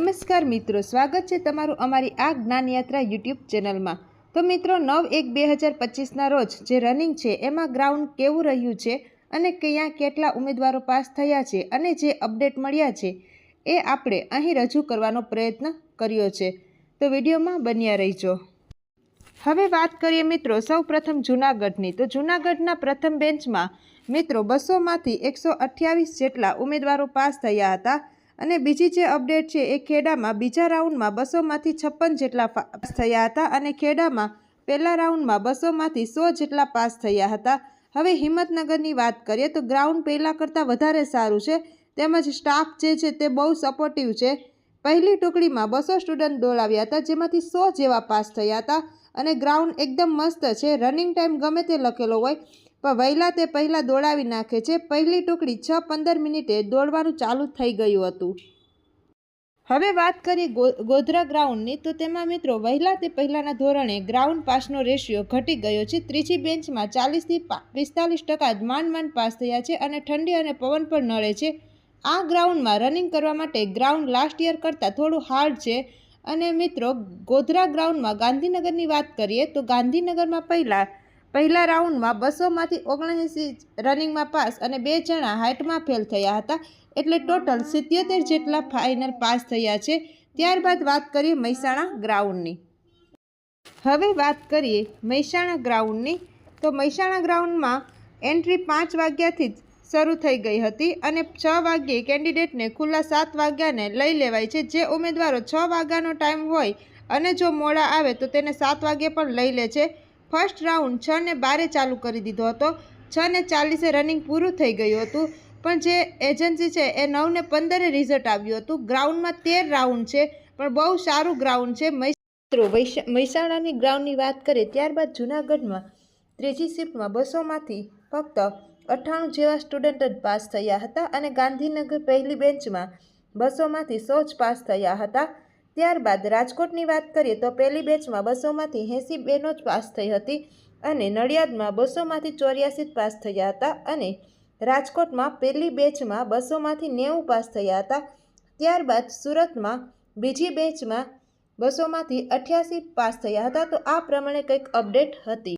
નમસ્કાર મિત્રો, સ્વાગત છે તમારું અમારી આ જ્ઞાન યાત્રા યુટ્યુબ ચેનલમાં. તો મિત્રો, નવ એક બે હજાર પચીસના રોજ જે રનિંગ છે, એમાં ગ્રાઉન્ડ કેવું રહ્યું છે અને ક્યાં કેટલા ઉમેદવારો પાસ થયા છે અને જે અપડેટ મળ્યા છે, એ આપણે અહીં રજૂ કરવાનો પ્રયત્ન કર્યો છે. તો વિડીયોમાં બન્યા રહીજો. હવે વાત કરીએ મિત્રો સૌ પ્રથમ જૂનાગઢની. તો જૂનાગઢના પ્રથમ બેન્ચમાં મિત્રો, બસોમાંથી એકસો અઠ્યાવીસ જેટલા ઉમેદવારો પાસ થયા હતા અને બીજી જે અપડેટ છે એ ખેડામાં બીજા રાઉન્ડમાં બસોમાંથી છપ્પન જેટલા પાસ થયા હતા અને ખેડામાં પહેલા રાઉન્ડમાં બસોમાંથી સો જેટલા પાસ થયા હતા. હવે હિંમતનગરની વાત કરીએ તો ગ્રાઉન્ડ પહેલાં કરતાં વધારે સારું છે. તેમજ સ્ટાફ જે છે તે બહુ સપોર્ટિવ છે. પહેલી ટુકડીમાં બસો સ્ટુડન્ટ દોડાવ્યા હતા, જેમાંથી સો જેવા પાસ થયા હતા. અને ગ્રાઉન્ડ એકદમ મસ્ત છે. રનિંગ ટાઈમ ગમે તે લખેલો હોય પણ વહેલા તે પહેલાં દોડાવી નાખે છે. પહેલી ટુકડી છ પંદર મિનિટે દોડવાનું ચાલુ થઈ ગયું હતું. હવે વાત કરીએ ગોધરા ગ્રાઉન્ડની. તો તેમાં મિત્રો વહેલા તે પહેલાંના ધોરણે ગ્રાઉન્ડ પાસનો રેશિયો ઘટી ગયો છે. ત્રીજી બેન્ચમાં ચાલીસથી પિસ્તાલીસ ટકા માંડ માંડ પાસ થયા છે અને ઠંડી અને પવન પણ નડે છે. આ ગ્રાઉન્ડમાં રનિંગ કરવા માટે ગ્રાઉન્ડ લાસ્ટ યર કરતાં થોડું હાર્ડ છે. અને મિત્રો ગોધરા ગ્રાઉન્ડમાં ગાંધીનગરની વાત કરીએ તો ગાંધીનગરમાં પહેલાં પહેલા રાઉન્ડમાં બસોમાંથી ઓગણએંસી રનિંગમાં પાસ અને બે જણા હાઇટમાં ફેલ થયા હતા, એટલે ટોટલ સિત્યોતેર જેટલા ફાઇનલ પાસ થયા છે. ત્યારબાદ વાત કરીએ મહેસાણા ગ્રાઉન્ડની. હવે વાત કરીએ મહેસાણા ગ્રાઉન્ડની. તો મહેસાણા ગ્રાઉન્ડમાં એન્ટ્રી પાંચ વાગ્યાથી જ શરૂ થઈ ગઈ હતી અને છ વાગ્યે કેન્ડિડેટને ખુલ્લા સાત વાગ્યાને લઈ લેવાય છે. જે ઉમેદવારો છ વાગ્યાનો ટાઈમ હોય અને જો મોડા આવે તો તેને સાત વાગ્યે પણ લઈ લે છે. ફર્સ્ટ રાઉન્ડ છ ને બારે ચાલુ કરી દીધો હતો. છ ને ચાલીસે રનિંગ પૂરું થઈ ગયું હતું. પણ જે એજન્સી છે એ નવ ને પંદરે રિઝલ્ટ આવ્યું હતું. ગ્રાઉન્ડમાં તેર રાઉન્ડ છે, પણ બહુ સારું ગ્રાઉન્ડ છે. મિત્રો મહેસાણાની ગ્રાઉન્ડની વાત કરીએ, ત્યારબાદ જૂનાગઢમાં ત્રીજી શિફ્ટમાં બસોમાંથી ફક્ત અઠ્ઠાણું જેવા સ્ટુડન્ટ જ પાસ થયા હતા અને ગાંધીનગર પહેલી બેન્ચમાં બસોમાંથી સો જ પાસ થયા હતા. ત્યારબાદ રાજકોટની વાત કરીએ તો પહેલી બેચમાં બસોમાંથી એંસી બહેનો જ પાસ થઈ હતી અને નડિયાદમાં બસોમાંથી ચોર્યાસી જ પાસ થયા હતા અને રાજકોટમાં પહેલી બેચમાં બસોમાંથી નેવું પાસ થયા હતા. ત્યારબાદ સુરતમાં બીજી બેચમાં બસોમાંથી અઠ્યાસી પાસ થયા હતા. તો આ પ્રમાણે કંઈક અપડેટ હતી.